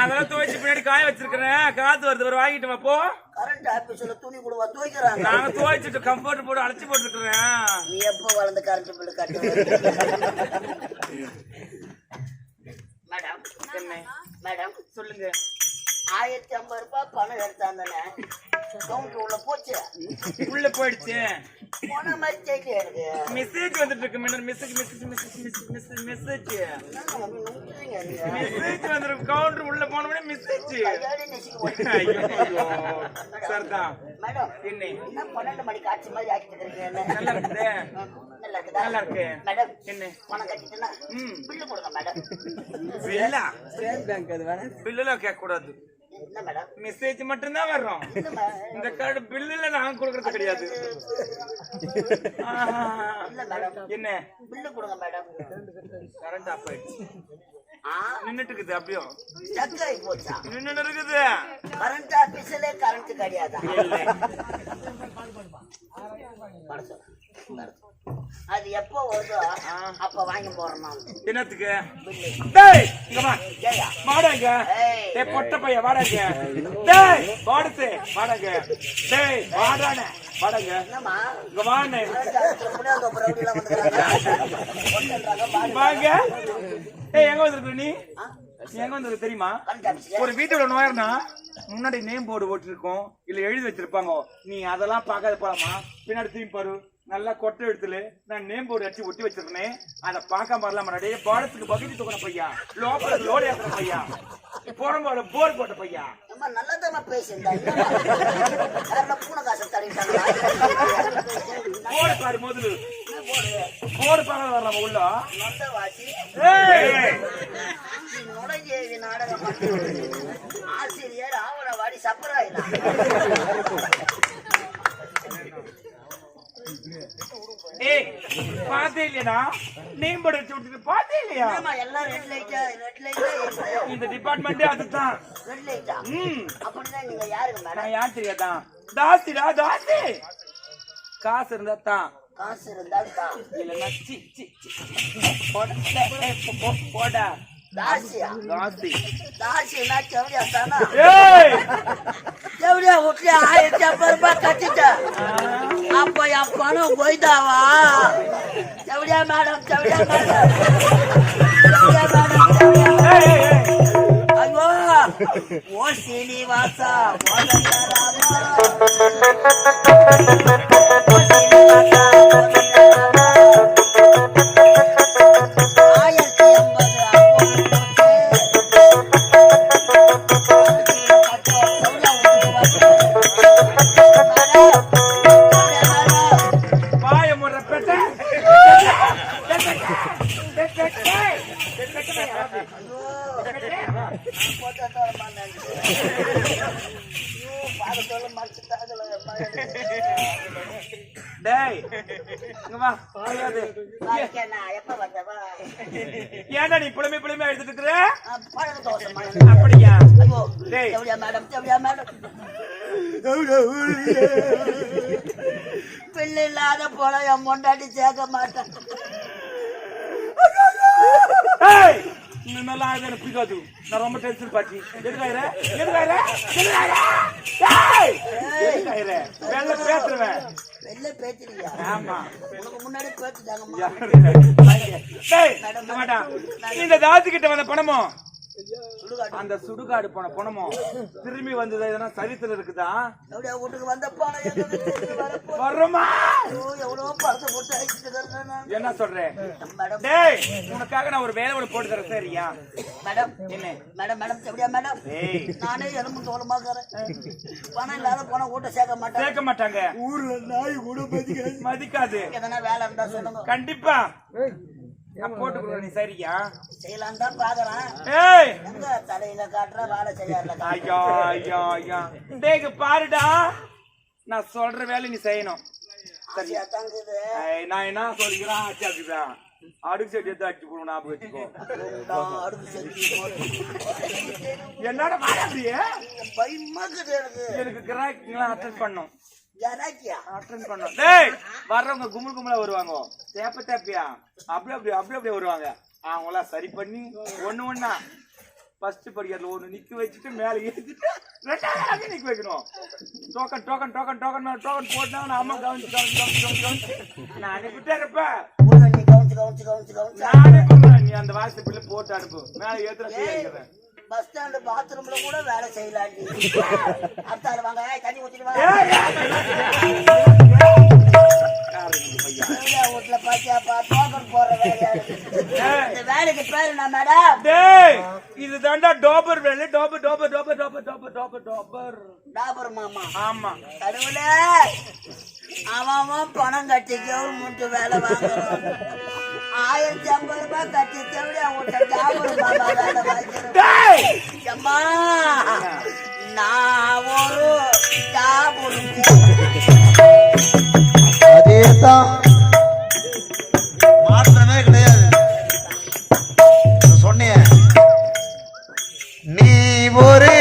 அதெல்லாம் துவைச்சு பின்னாடி காய வச்சிருக்கிறேன். காத்து வருது ஒரு வாங்கிட்டு வா போ. கரண்ட் ஆபீஸ்ல துணி கூட துவைக்கிறாங்க. நாங்க துவைச்சிட்டு கம்ஃபர்ட் போட்டு அழைச்சி போட்டுருக்கிறேன். நீ எப்போ வளர்ந்து கரண்ட் பில்லு கட்டு மேடம் மேடம் சொல்லுங்க. ஆயிரத்தி ஐம்பது ரூபாய் பணம் எடுத்தாந்தனே கவுண்டர் உள்ள போச்சு. உள்ள போயிடுச்சு. போன மாதிரி எனக்கு. மெசேஜ் வந்துட்டு இருக்கு madam message message message message message? Message வந்துருக்கு கவுண்டர் உள்ள போன உடனே மெசேஜ். சரிதான் மேடம் என்ன? பன்னெண்டு மணிக்கு ஆச்சு மாதிரி ஆக்கிட்டு இருக்கீங்க? நல்லா இருக்குதே. நல்லா இருக்கு. மேடம் என்ன? பணம் கட்டிட்டுனா பில்லு கொடுங்க மேடம். பில்லா? ஸ்டேட் பேங்க் அது வேணா. பில்லுலாம் கேட்க கூடாது மெசேஜ் மட்டும்தான் வர்றோம். இல்ல மே- இந்த கார்டு பில்லுல நாங்க கொடுக்கறது கிடையாது. என்ன? பில்லு கொடுங்க மேடம் கரண்ட் ஆஃப் ஆயிடுச்சு. நின்னுட்டு இருக்குது அப்படியே? ஸ்டக் ஆகி போச்சா? நின்னுட்டு இருக்குது கரண்ட் ஆபீஸ்ல கரண்ட் கிடையாதா. அது எப்போ வருதோ அப்ப வாங்கி போறோம் என்னத்துக்கு? டேய் இங்க வா. வாடாங்க. டேய் பொட்ட பைய வாடாங்க டேய் வாடுத்து வாடாங்க டேய் வாடானே வாடாங்க என்னம்மா? இங்க வாண்ணே. வாங்க. ஏய் எங்க வந்திருக்க நீ? எங்க வந்திருக்க தெரியுமா? ஒரு வீட்டோட நோயர்னா முன்னாடி நேம் போர்டு போட்டிருக்கோம் இல்ல எழுதி வச்சிருப்பாங்க. நீ அதெல்லாம் பார்க்காத போலாமா? பின்னாடி திரும்பி பாரு. நல்லா கொட்டை எடுத்துல நான் நேம் போர்டு அடிச்சு ஒட்டி வச்சிருக்கேன் அதை பார்க்காம வரலாம்? முன்னாடி பாடத்துக்கு பகுதி தூக்கின பையா? லோக்கல் லோடு ஏற்றுற பையா? போடும்போது போர் போட்ட பையா? அம்மா நல்லதாம்மா பேசியிருந்தா. யாருன்னா பூனை காசை தடிட்டாங்களா போடு பாரு முதல்ல போடு பார்க்க வரலாம் உள்ள. நொந்த வாசி. ஏய்! நுழைஞ்சேவி நாடகம் ஆசிரியர் ஆவணவாடி சப்பராயினா ஏய் இல்லையா நேம் போர்டு அடிச்சு விட்டுட்டு பார்த்தே இல்லையா ஆமா எல்லாம் ரெட் லைட்டா ரெட் லைட்டா இந்த டிபார்ட்மெண்ட்டே அதுதான். ரெட் லைட்டா ம். அப்படின்னா நீங்க யாருங்க மேடம் நான் யார் தெரியாதான் தாசிடா தாசி. காசு இருந்தா தான். காசு இருந்தால் தான். இல்லைன்னா சி சி. போடா. போடா. தாசியா தாசி தாசினா செவடியா தானா ஏய் செவடியா விட்டு ஆயிரத்தி ஐம்பது ரூபாய் கட்டிட்டேன் அப்ப என் பணம் போய்தாவா செவடியா மேடம் செவடியா மேடம் செவடியா மேடம் செவடியா தோசை அப்படியா? பிள்ளை இல்லாத போல என் பொண்டாட்டி சேர்க்க மாட்டேன். மாதிரிலாம் ஆகுது எனக்கு பிடிக்காது. நான் ரொம்ப டென்ஷன் பாச்சி எதுக்காயிர? எதுக்காயிர? எதுக்காயிர? வெள்ள பேசுறவன் வெளில பேச்சுறியா ஆமா. உனக்கு முன்னாடி வாடா. இந்த தாசி கிட்ட வந்த பணமும் அந்த சுடுகாடு போன பணமும் திரும்பி வந்தது எதனா சரித்திரம் இருக்குதா? வீட்டுக்கு வந்த வரப்போ வர்றோமா. என்ன சொல்றேன் மேடம் டேய் உனக்காக நான் ஒரு வேலை ஒன்று போட்டு தரேன் சரியா? மேடம் என்ன? மேடம் மேடம் எப்படியா மேடம்? ஏய் நானே எலும்பு தோலமாக்குறேன் பணம் இல்லாத போன வீட்டை சேர்க்க மாட்டேன் சேர்க்க மாட்டாங்க. ஊர்ல நாய் கூட மதிக்காது. மதிக்காது. எதனா வேலை இருந்தா சொல்லுங்க. கண்டிப்பா. போட்டு கொடுக்குறேன். நீ சரியா? செய்யலாம் தான் பாக்குறேன் ஏய்! எங்க தலையில காட்டுற வேலை செய்யறல ஐயா ஐயா ஐயா. டேய் இங்க பாருடா. நான் சொல்ற வேலை நீ செய்யணும். ஆசையா தாங்குது. நான் என்ன சொல்லிக்கிறேன்? ஆச்சாக்குதான் அடுக்கு செடி எடுத்து அடிச்சு ஞாபகம் வச்சுக்கோ. போட்டு என்னோட வாடா அப்படியே பயமாக்குது எனக்கு. எனக்கு கிராக்கிங்லாம் அட்டன் பண்ணும் அட்டன் பண்ணும் டேய் வர்றவங்க கும்பல் கும்பலா வருவாங்க. தேப்ப தேப்பியா? அப்படி அப்படி அப்படி அப்படியே வருவாங்க. அவங்களாம் சரி பண்ணி ஒண்ணு ஒண்ணா. ஃபர்ஸ்ட் படிக்கிறதுல ஒண்ணு நிக்க வச்சுட்டு மேல ஏத்திட்டு ரெண்டாவது நிக்க வைக்கணும். டோக்கன் டோக்கன் டோக்கன் டோக்கன் மேல டோக்கன் நான் அம்மா கவனிச்சு கவனிச்சு கவனிச்சு கவனிச்சு கவனிச்சு. நான் அனுப்பிட்டே இருப்பேன். நீ கவுச்சு கவுச்சு நானே சொல்றேன் நீ அந்த வாசல் பிள்ளை போட்டு அனுப்பு. மேல செய்யறேன் பஸ் ஸ்டாண்ட் பாத்ரூம்ல கூட வேலை செய்யலாண்டி. அடுத்தாள் வாங்க. தண்ணி ஐயா, வீட்டுல பாத்தியாப்பா டோக்கன் வேலையா இருக்கு. இந்த வேலைக்கு பேரு என்ன மேடம் டேய் இது தாண்டா டோபர் வேலை. டோபர் டோபர் டோபர் டோபர் டோபர் டோபர் டோபர். டாபர் மாமா ஆமா கடவுளே அவன் பணம் கட்டி கவர்மெண்ட் வேலை வாங்குறான் ஆயிரத்தி ஐம்பது ரூபாய் கட்டி தேவையா விட்ட டாபர் மாமா வேலை வாங்குறேன் டேய் அம்மா நான் ஒரு டாபர் அதேதான் மாற்றமே கிடையாது. சொன்னிய நீ ஒரு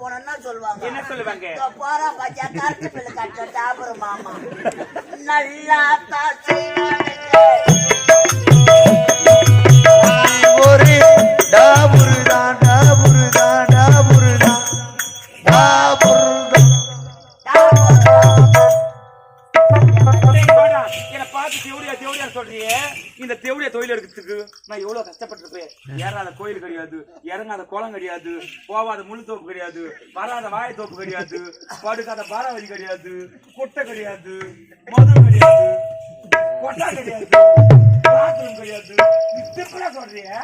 போனோம்னா சொல்லுவாங்க என்ன சொல்லுவாங்க? போறா கருத்து பிள்ளை கட்ட டாபர் மாமா. நல்லா தான் இறங்காத குளம் கிடையாது போவாத முள்ளு தோப்பு கிடையாது வராத வாழை தோப்பு கிடையாது படுக்காத பாராவதி கிடையாது குட்டை கிடையாது மது கிடையாது கொட்டா கிடையாது பாத்ரூம் கிடையாது. சிம்பிளா சொல்றியே?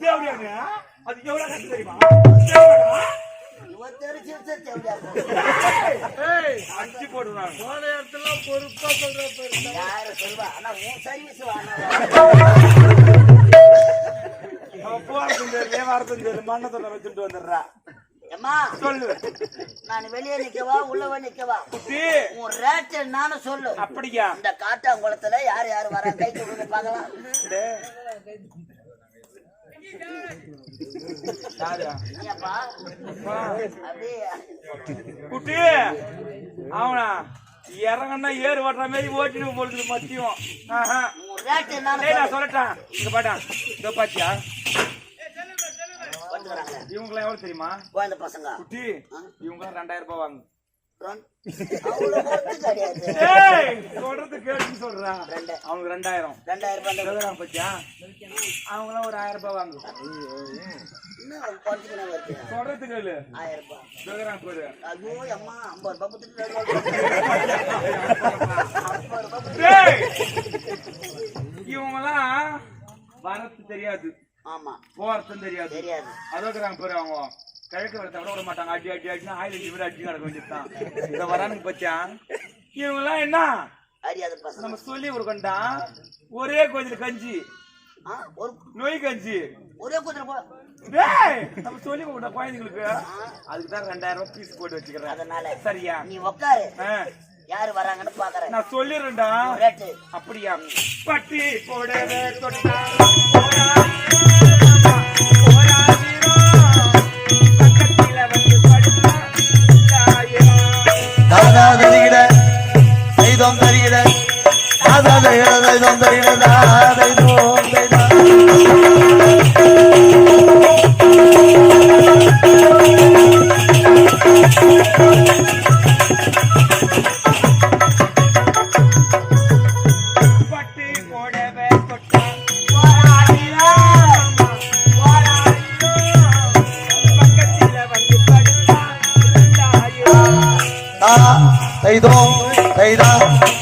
தேவடியா அது எவ்வளவு கஷ்டம் தெரியுமா? தேவடியா? இவன் தெரிஞ்சிருச்சு தேவையா ஏய், அடிச்சு போடுறான் யாரு சொல்வா ஆனா உன் சர்வீஸ் வாங்க வரதும் தெரியல மண்ணத்தோட வச்சுட்டு வந்துடுறா அம்மா சொல்லு நான் வெளியே நிக்கவா உள்ளவ நிக்கவா குட்டி உன் ரேட் என்னன்னு சொல்லு அப்படியா. இந்த காட்டாங்குளத்துல யார் யார் வர கை கொடுத்து பார்க்கலாம் குட்டி அவனா இறங்கன்னா ஏறு ஓட்டுற மாதிரி ஓட்டிட்டு போடுது மத்தியம். நான் சொல்லு சொல்லட்டான் இங்க பாட்டா. இதோ பாத்தியா? இவங்களாம் எவ்வளவு தெரியுமா? குட்டி. இவங்க ரெண்டாயிரம் ரூபாய் வாங்கு அவனுக்கு ரெண்டாயிரம். ரெண்டாயிரம் ரூபாய் பத்தியா அவங்களாம் ஒரு ஆயிரம் ரூபாய் வாங்கு இன்னும் குறைச்சிக்கணும் வருது சொல்றது கேளு. ஆயிரம் ரூபாய். சொல்லுறான் பாரு ஐயோ அம்மா ஐம்பது ரூபாய் கொடுத்துட்டு ஐம்பது ரூபாய் இவங்கெல்லாம் வரத்து தெரியாது. ஆமா. போறதும் தெரியாது. தெரியாது. அதோக்குறாங்க பாரு அவங்க. கிழக்கு வரத்தை விட விட மாட்டாங்க. அடி அடி அடினா ஆயில் அடி விட அடி நடக்க வேண்டியதுதான். இதை வரானுங்க பத்தியா? இவங்கெல்லாம் என்ன? நம்ம சொல்லி கொடுக்கண்டா. ஒரே கோயில் கஞ்சி. நொய் கஞ்சி. ஒரே நம்ம சொல்லி கொடுக்கണ്ട குழந்தைங்களுக்கு. அதுக்கு தான் ரெண்டாயிரம் ரூபாய் பீஸ் போட்டு வச்சுக்கிறேன். அதனால சரியா? நீ உட்காரு யாரு வராங்கன்னு பாக்குறேன். நான் சொல்லிடுறேன்டா. அப்படியா? பட்டி போடவே தொட்டா. 最多回答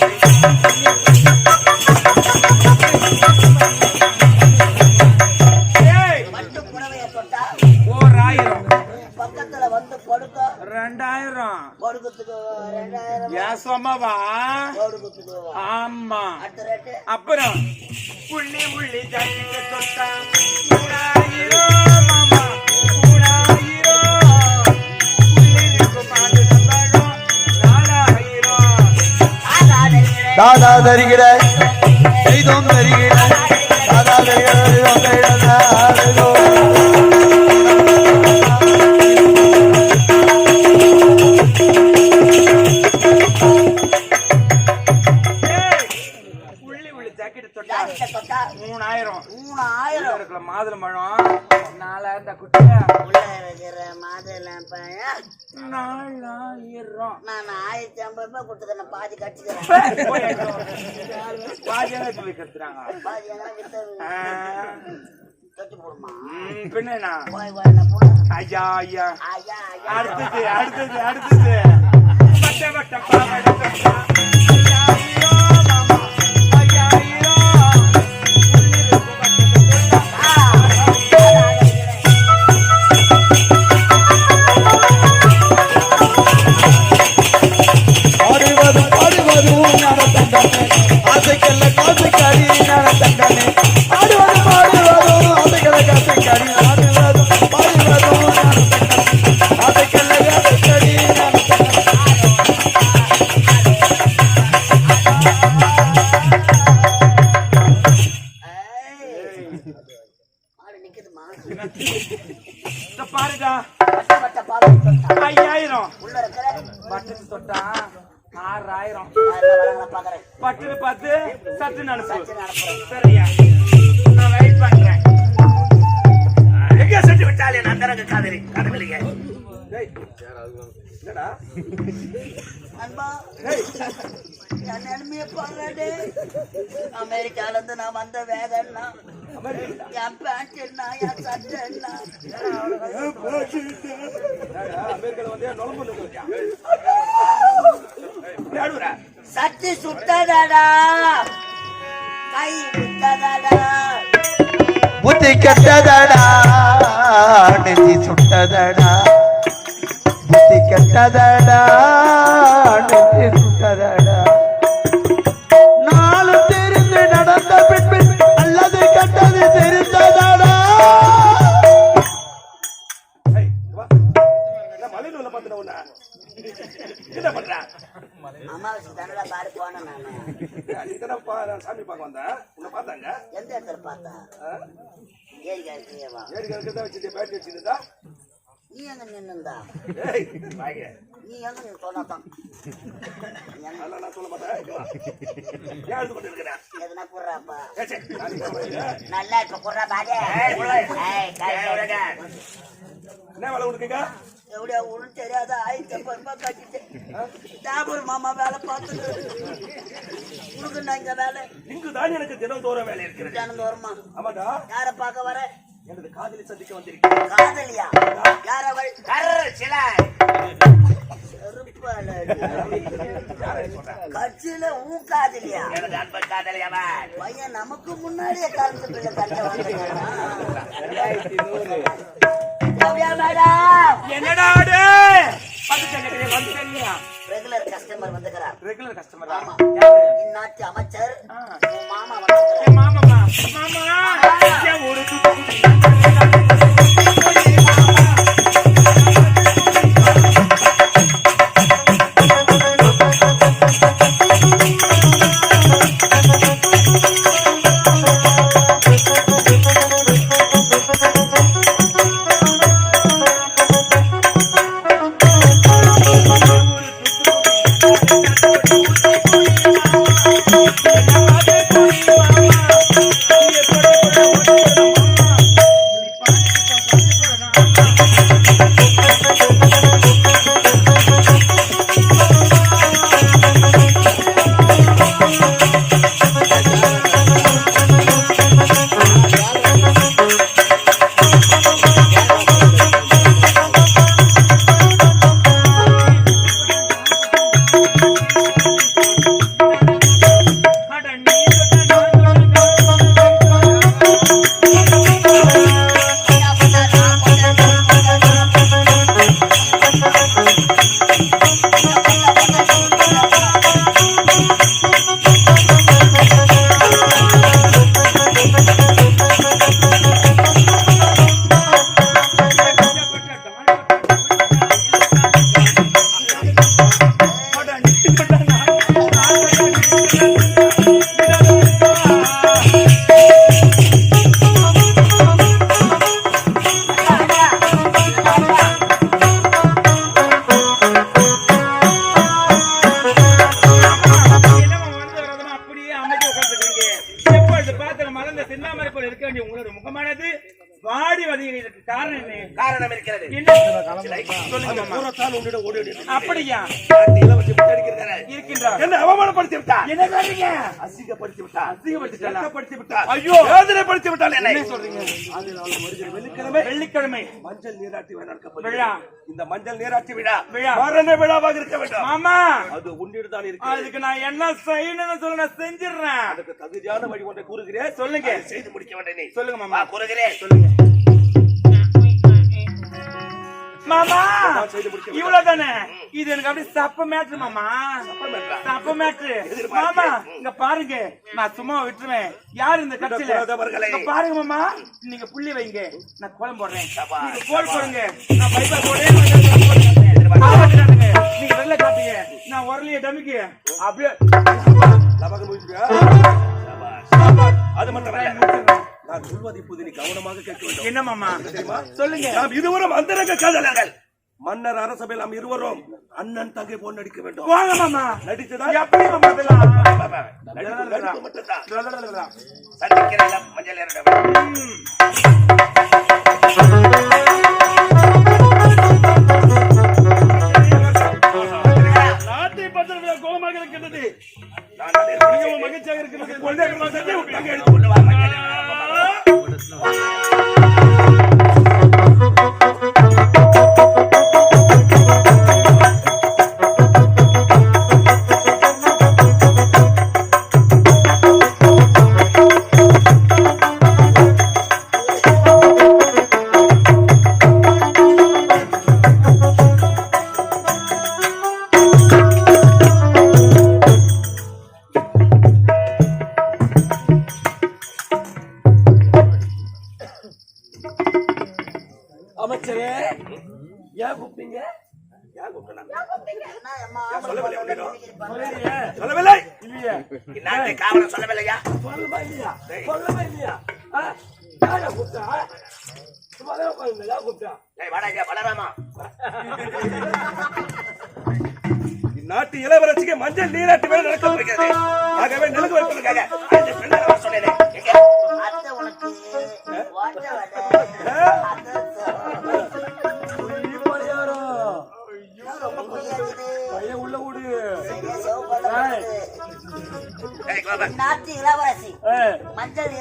ரூபாய் கொடுத்துக்கிறேன் பாதி கட்டிக்கிறேன் பாதியாக சொல்லி கத்துறாங்க பாதி வித்து என்ன? நான் ஐயா அடுத்தது அடுத்தது அடுத்தது. வட்ட வட்ட பாவாடை பட்டுன்னு பார்த்து சட்டுன்னு அனுப்பு. சச்சின் அனுப்புறேன். சரியா? நான் வெயிட் பண்றேன். எங்க விட்டாலே நந்தரங்க காதலி கடவுளிங்க என்னடா? அன்பா என் நிலைமைய பாருடே அமெரிக்கால இருந்து நான் வந்த வேகன்னா என் பேண்ட் என்ன என் சட்டை என்ன அமெரிக்கால வந்து நுழம்பு அழுவுற சட்டி கை விட்டதடா புத்தி கெட்டதடா. நெஞ்சி சுட்டதடா. புத்தி கெட்டதடா. எதுனா குர்றாப்பா. நல்லா இப்ப குர்றா ஏய், குர்ராய். ஏய், கை விடுங்க. என்ன வேலை எப்படியா ஒண்ணும் தெரியாத ஆயிரத்தி ஐம்பது ரூபாய் மாமா வேலை பார்த்துட்டு நான் இங்க வேலை? இங்கு தான் எனக்கு தினந்தோறும் வேலை இருக்கிறது. தினந்து வருமா ஆமாடா யார பார்க்க வர? எனது காதலி சந்திக்க வந்திருக்கிறேன். காதலியா? யார அவள் கர்ற சில கட்சியில உன் காதலியா? எனது அன்பு காதலி அவன். பையன் நமக்கு முன்னாடியே கருத்து பிள்ளை கட்ட வந்து மேடம். என்னடா ரெகுலர் கஸ்டமர் வந்துக்கிறார். ரெகுலர் கஸ்டமர் ஆமா. இந்நாட்டு அமைச்சர் மாமா வந்துக்கிறார். மாமா? வெட்கப்படுத்தி விட்டார் ஐயோ! வேதனைப்படுத்தி விட்டார் என்னை. சொல்றீங்க? வெள்ளிக்கிழமை. வெள்ளிக்கிழமை. மஞ்சள் நீராட்டி விழா. விழா. இந்த மஞ்சள் நீராட்டி விழா விழா. மரண விழாவாக இருக்க வேண்டும். மாமா! அது உன்னிடம் தான் இருக்கிறது. அதுக்கு நான் என்ன செய்யணும்னு சொல்ல நான் செஞ்சிடுறேன். அதுக்கு தகுதியான வழி ஒன்றை கூறுகிறேன். சொல்லுங்க. செய்து முடிக்க வேண்டும் நீ. சொல்லுங்க மாமா. கூறுகிறேன். சொல்லுங்க. மாமா. இவ்வளவுதானே? இது எனக்கு அப்படியே சப்ப மேட்ரு மாமா? சப்ப மேட்ரு. மாமா இங்க பாருங்க. நான் சும்மா விட்டுருவேன். யார் இந்த கட்சியில? பாருங்க மாமா. நீங்க புள்ளி வைங்க. நான் கோலம் போடுறேன். நீங்க கோல் போடுங்க. நான் பைப்பா போடுறேன். நீங்க வெள்ள காட்டுங்க. நான் உரலிய டமிக்கு. அப்படியே. அது மட்டுமல்ல நான் சொல்வது இப்போது நீ கவனமாக கேட்க வேண்டும். என்ன மாமா? தெரியுமா? சொல்லுங்க. நாம் இருவரும் அந்தரங்க காதலர்கள். மன்னர் அரசபையில் நாம் இருவரும் அண்ணன் தங்கை போல் நடிக்க வேண்டும். வாங்க மாமா. நடித்ததா எப்படி மாமா இதெல்லாம். சந்திக்கிறேன் மஞ்சள். நாட்டை பத்திர கோலமாக இருக்கின்றது. நான் அதை மிகவும் மகிழ்ச்சியாக இருக்கிறது கொண்டே எடுத்து கொண்டு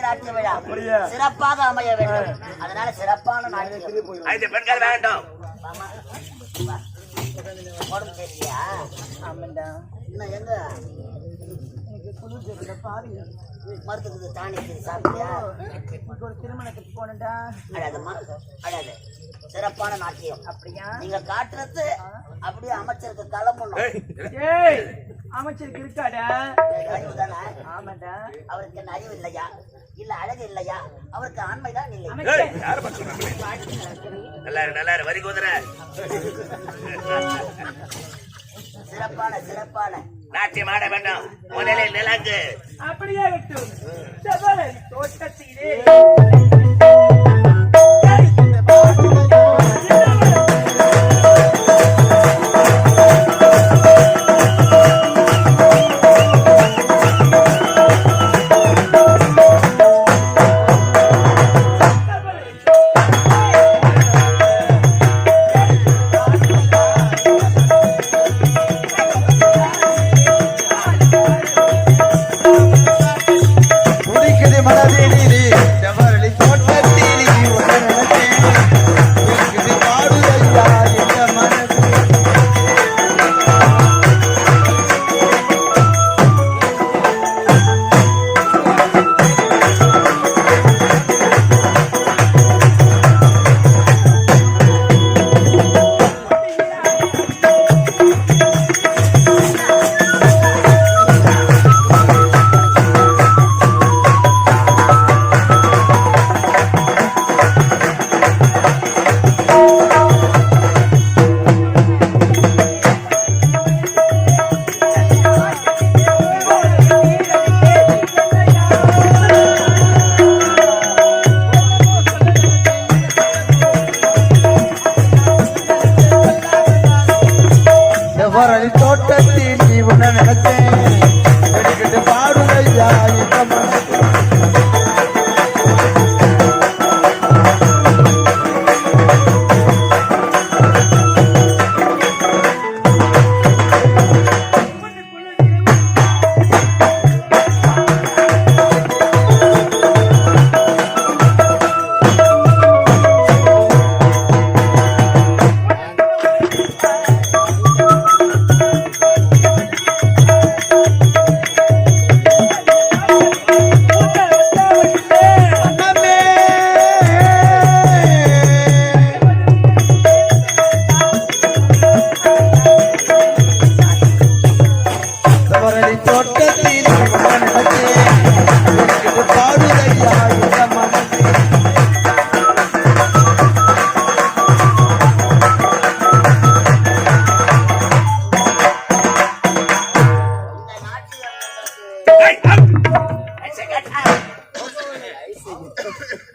நீராட்டு விழா. அப்படியா? சிறப்பாக அமைய வேண்டும். அதனால சிறப்பான ஐந்து பெண்கள் வேண்டும். உடம்பு சரியில்லையா ஆமாண்டா. இன்னும் எங்க? மருத்துவத்துக்கு தானிக்கு சாப்பிட்டியா? ஒரு திருமணத்துக்கு போனடா அழாதம்மா அழாத சிறப்பான நாட்டியம் அப்படியா? நீங்க காட்டுறது அப்படியே அமைச்சருக்கு கிளம்பணும். ஏய், ஏய் அமைச்சருக்கு இருக்காடா? அறிவு தானே ஆமாண்டா. அவருக்கு என்ன அறிவு இல்லையா? இல்ல அழகு இல்லையா? அவருக்கு ஆண்மைதான் இல்லை? நல்லா நல்லா வரி குதிரை. சிறப்பான சிறப்பான. நாட்டியம் ஆட வேண்டும். முதலில் நிலங்கு. அப்படியே விட்டு தோட்டத்திலே.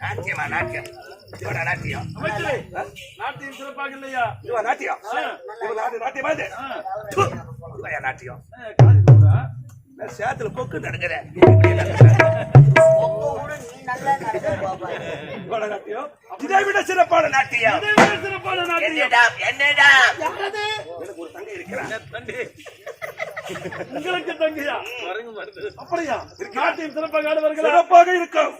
நாட்டியமா நாட்டியம். நாட்டியம். நாட்டியம் சிறப்பாக இல்லையா இவா நாட்டியம் நாட்டியமா. இது இவா நாட்டியம் சேத்துல கொக்கு நடக்கிறேன் இதை விட சிறப்பான நாட்டியம். என்னடா என்னடா? எனக்கு ஒரு தங்கை இருக்கிறான். உங்களுக்கு தங்கையா அப்படியா? நாட்டின் சிறப்பாக சிறப்பாக இருக்கும்.